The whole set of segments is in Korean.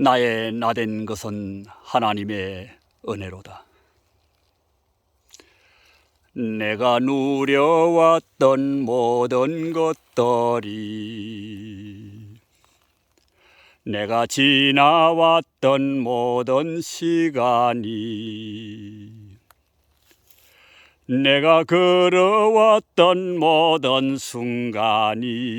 나의 나된 것은 하나님의 은혜로다. 내가 누려왔던 모든 것들이 내가 지나왔던 모든 시간이 내가 걸어왔던 모든 순간이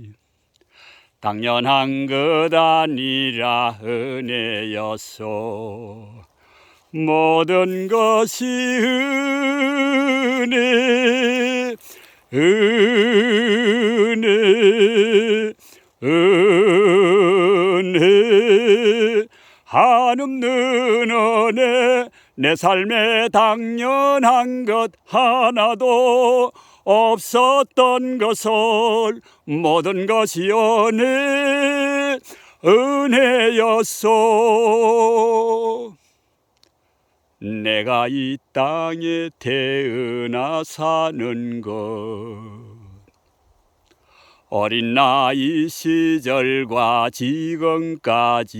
당연한 것 아니라 은혜였소. 모든 것이 은혜 은혜 은혜. 한없는 은혜 내 삶에 당연한 것 하나도 없었던 것을 모든 것이 은혜 은혜였소. 내가 이 땅에 태어나 사는 것 어린 나이 시절과 지금까지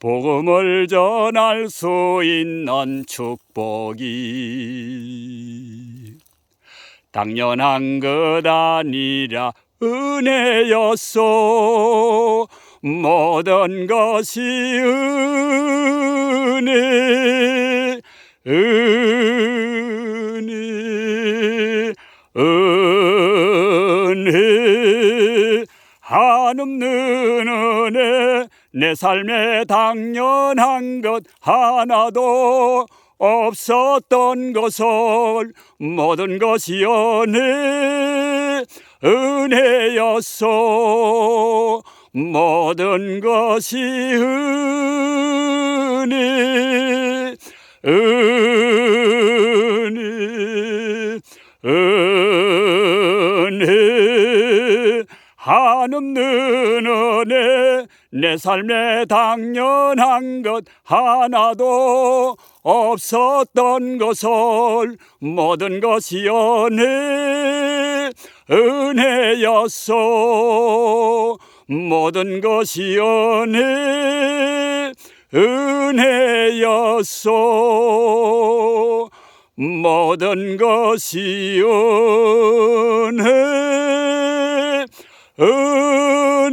복음을 전할 수 있는 축복이 당연한 것 아니라 은혜였소. 모든 것이 은혜 은혜 은혜. 한없는 은혜 내 삶에 당연한 것 하나도 없었던 것을 모든 것이 은혜 은혜였소? 모든 것이 은혜 은혜 은혜 한없는 은혜 내 삶에 당연한 것 하나도 없었던 것을 모든 것이 은혜 은혜였소. 모든 것이 은혜 은혜였소. 모든 것이 은혜 은혜였소.